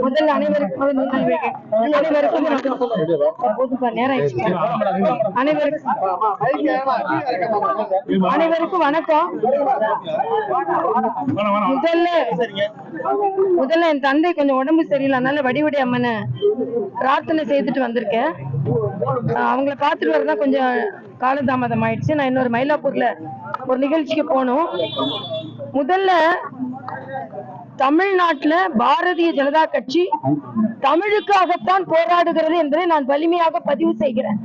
முதல்ல அனைவருக்கும் அனைவருக்கும் வணக்கம். நேரம் அனைவருக்கும் அனைவருக்கும் வணக்கம் முதல்ல முதல்ல என் தந்தை கொஞ்சம் உடம்பு சரியில்லை அதனால வடிவடி அம்மனை பிரார்த்தனை செய்துட்டு வந்திருக்கேன் அவங்கள பார்த்துட்டு வரதான் கொஞ்சம் காலதாமதம் ஆயிடுச்சு நான் இன்னொரு மயிலாப்பூர்ல ஒரு நிகழ்ச்சிக்கு போகணும் முதல்ல தமிழ்நாட்டுல பாரதிய ஜனதா கட்சி தமிழுக்காகத்தான் போராடுகிறது என்பதை நான் வலிமையாக பதிவு செய்கிறேன்.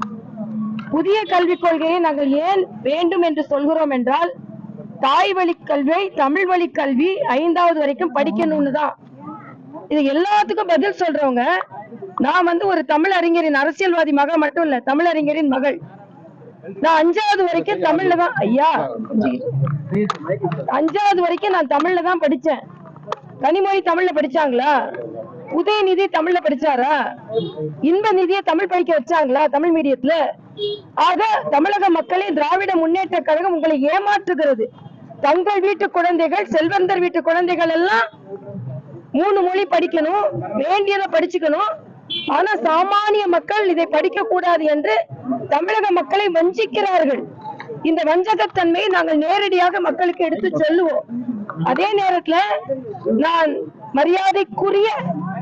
புதிய கல்விக் கொள்கையை நாங்கள் ஏன் வேண்டும் என்று சொல்கிறோம் என்றால் தாய் வழி கல்வியை தமிழ் வழி கல்வி ஐந்தாவது வரைக்கும் படிக்கணும்னு தான். இது எல்லாத்துக்கும் பதில் சொல்றவங்க நான் வந்து ஒரு தமிழ் அறிஞரின் அரசியல்வாதி மக மட்டும் இல்ல தமிழ் அறிஞரின் மகள். நான் அஞ்சாவது வரைக்கும் தமிழ்ல தான் ஐயா. அஞ்சாவது வரைக்கும் நான் தமிழ்ல தான் படிச்சேன். கனிமொழி தமிழ்ல படிச்சாங்களா? உதயநிதி தமிழ்ல படிச்சாரா? இன்ப நிதியை தமிழ் படிக்க வச்சாங்களா தமிழ் மீடியத்துல? ஆக தமிழக மக்களை திராவிட முன்னேற்ற கழகம் உங்களை ஏமாற்றுகிறது. தங்கள் வீட்டு குழந்தைகள் செல்வந்தர் வீட்டு குழந்தைகள் எல்லாம் மூணு மொழி படிக்கணும் வேண்டியதை படிச்சுக்கணும். ஆனா சாமானிய மக்கள் இதை படிக்க கூடாது என்று தமிழக மக்களை வஞ்சிக்கிறார்கள். இந்த வஞ்சகத்தன்மையை நாங்கள் நேரடியாக மக்களுக்கு எடுத்து செல்லுவோம். அதே நேரத்துல நான் மரியாதைக்குரிய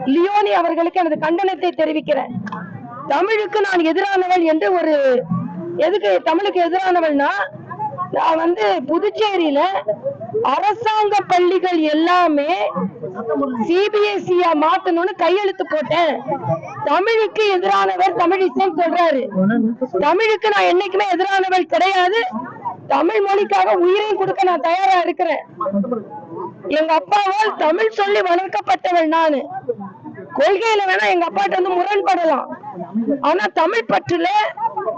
லியோனி அவர்களுக்கு எனது கண்டனத்தை தெரிவிக்கிறேன். தமிழுக்கு நான் எதிரானவள் என்று ஒரு எதுக்கு தமிழுக்கு எதிரானவள்னா நான் வந்து புதுச்சேரியில அரசாங்க பள்ளிகள் எல்லாமே சிபிஎஸ்இயா மாத்தணும்னு கையெழுத்து போட்டேன். தமிழுக்கு எதிரானவர் தமிழிசம் சொல்றாரு. தமிழுக்கு நான் என்னைக்குமே எதிரானவள் கிடையாது. தமிழ் மொழிக்காக உயிரையும் கொடுக்க நான் தயாரா இருக்கிறேன். எங்க அப்பாவால் தமிழ் சொல்லி வளர்க்கப்பட்டவள் நானு. கொள்கையில வேணா எங்க அப்பாட்ட வந்து முரண்படலாம். ஆனா தமிழ் பற்றுல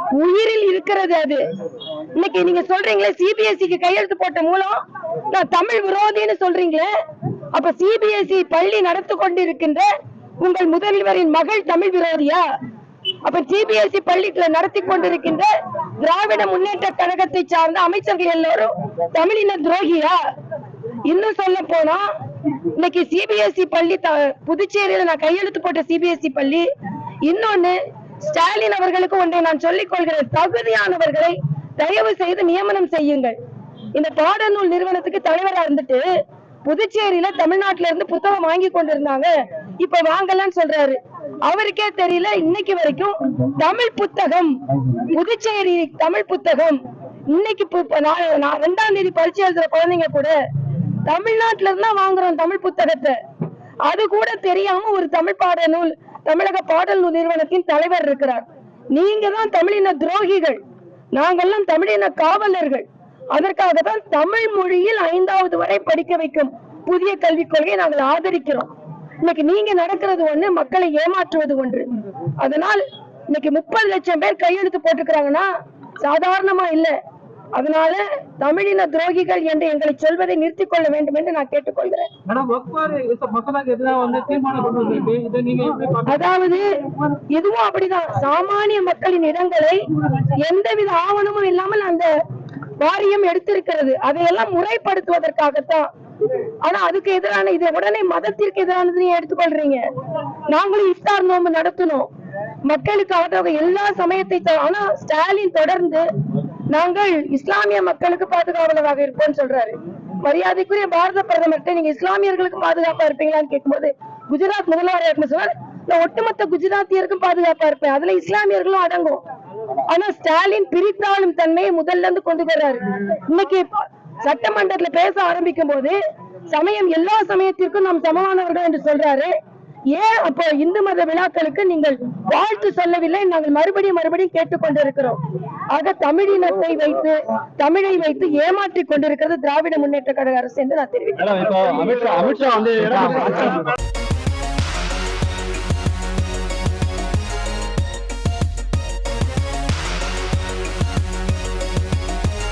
உயிரில் இருக்கிறது அது. இன்னைக்கு நீங்க சொல்றீங்களே சிபிஎஸ்சிக்கு கையெழுத்து போட்ட மூலம் நான் தமிழ் விரோதின்னு சொல்றீங்களே? அப்ப சிபிஎஸ்இ பள்ளி நடத்து கொண்டிருக்கின்ற உங்கள் முதல்வரின் மகள் தமிழ் விரோதியா? அப்ப சிபிஎஸ்இ பள்ளிகளை நடத்தி கொண்டிருக்கின்ற திராவிட முன்னேற்ற கழகத்தை சார்ந்த அமைச்சர்கள் எல்லாரும் தமிழின துரோகியா? இன்னும் சொல்ல போனா இன்னைக்கு சிபிஎஸ்இ பள்ளி த- புதுச்சேரியில நான் கையெழுத்து போட்ட சிபிஎஸ்இ பள்ளி இன்னொன்னு ஸ்டாலின் அவர்களுக்கு ஒன்றை நான் சொல்லிக் கொள்கிறேன். தகுதியானவர்களை தயவு செய்து நியமனம் செய்யுங்கள். இந்த பாடநூல் நிறுவனத்துக்கு தலைவரா இருந்துட்டு புதுச்சேரியில தமிழ்நாட்டில இருந்து புத்தகம் வாங்கி கொண்டிருந்தாங்க. இப்ப வாங்கலன்னு சொல்றாரு. அவருக்கே தெரியல இன்னைக்கு வரைக்கும் தமிழ் புத்தகம் புதுச்சேரி தமிழ் புத்தகம் இன்னைக்கு நான் ரெண்டாம் தேதி பரீட்சை எழுதுற குழந்தைங்க கூட தமிழ்நாட்டுல இருந்தா வாங்குறோம் தமிழ் புத்தகத்தை. அது கூட தெரியாம ஒரு தமிழ் பாட நூல் தமிழக பாடல் நூல் நிறுவனத்தின் தலைவர் இருக்கிறார். நீங்க தான் தமிழின துரோகிகள். நாங்கெல்லாம் தமிழின காவலர்கள். அதற்காக தான் தமிழ் மொழியில் ஐந்தாவது வரை படிக்க வைக்கும் புதிய கல்விக் கொள்கையை நாங்கள் ஆதரிக்கிறோம். இன்னைக்கு நீங்க நடக்கிறது ஒண்ணு மக்களை ஏமாற்றுவது ஒன்று. அதனால் இன்னைக்கு முப்பது லட்சம் பேர் கையெழுத்து போட்டுக்கிறாங்கன்னா சாதாரணமா இல்ல. அதனால தமிழின துரோகிகள் என்று எங்களை சொல்வதை நிறுத்திக் கொள்ள வேண்டும் என்று நான் கேட்டுக்கொள்கிறேன்? அதாவது இதுவும் அப்படிதான். சாமானிய மக்களின் இடங்களை எந்தவித ஆவணமும் இல்லாமல் அந்த வாரியம் எடுத்திருக்கிறது. அதையெல்லாம் முறைப்படுத்துவதற்காகத்தான் ஆனா அதுக்கு எதிரான இதை உடனே மதத்திற்கு எதிரானது எடுத்துக்கொள்றீங்க. நாங்களும் இஃப்தார் நோம்பு நடத்தணும். மக்களுக்கு ஆதரவு எல்லா சமயத்தை ஆனா ஸ்டாலின் தொடர்ந்து நாங்கள் இஸ்லாமிய மக்களுக்கு பாதுகாவலராக இருப்போம்னு சொல்றாரு. மரியாதைக்குரிய பாரத பிரதமர்கிட்ட நீங்க இஸ்லாமியர்களுக்கு பாதுகாப்பா இருப்பீங்களான்னு கேட்கும்போது குஜராத் முதல்வராக இருக்குன்னு சொன்னார். நான் ஒட்டுமொத்த குஜராத்தியருக்கும் பாதுகாப்பா இருப்பேன். அதுல இஸ்லாமியர்களும் அடங்கும். ஆனா ஸ்டாலின் பிரித்தாளும் தன்மையை முதல்ல இருந்து கொண்டு போறாரு இன்னைக்கு சட்டமன்றத்துல பேச ஆரம்பிக்கும் போது சமயம் எல்லா சமயத்திற்கும் நாம் சமமானவர்கள் என்று சொல்றாரு. ஏன் அப்போ இந்து மத விழாக்களுக்கு நீங்கள் வாழ்த்து சொல்லவில்லை? நாங்கள் மறுபடியும் மறுபடியும் கேட்டுக்கொண்டிருக்கிறோம் ஆக தமிழினத்தை வைத்து தமிழை வைத்து ஏமாற்றிக் கொண்டிருக்கிறது திராவிட முன்னேற்ற கழக அரசு என்று நான் தெரிவிக்கிறேன்.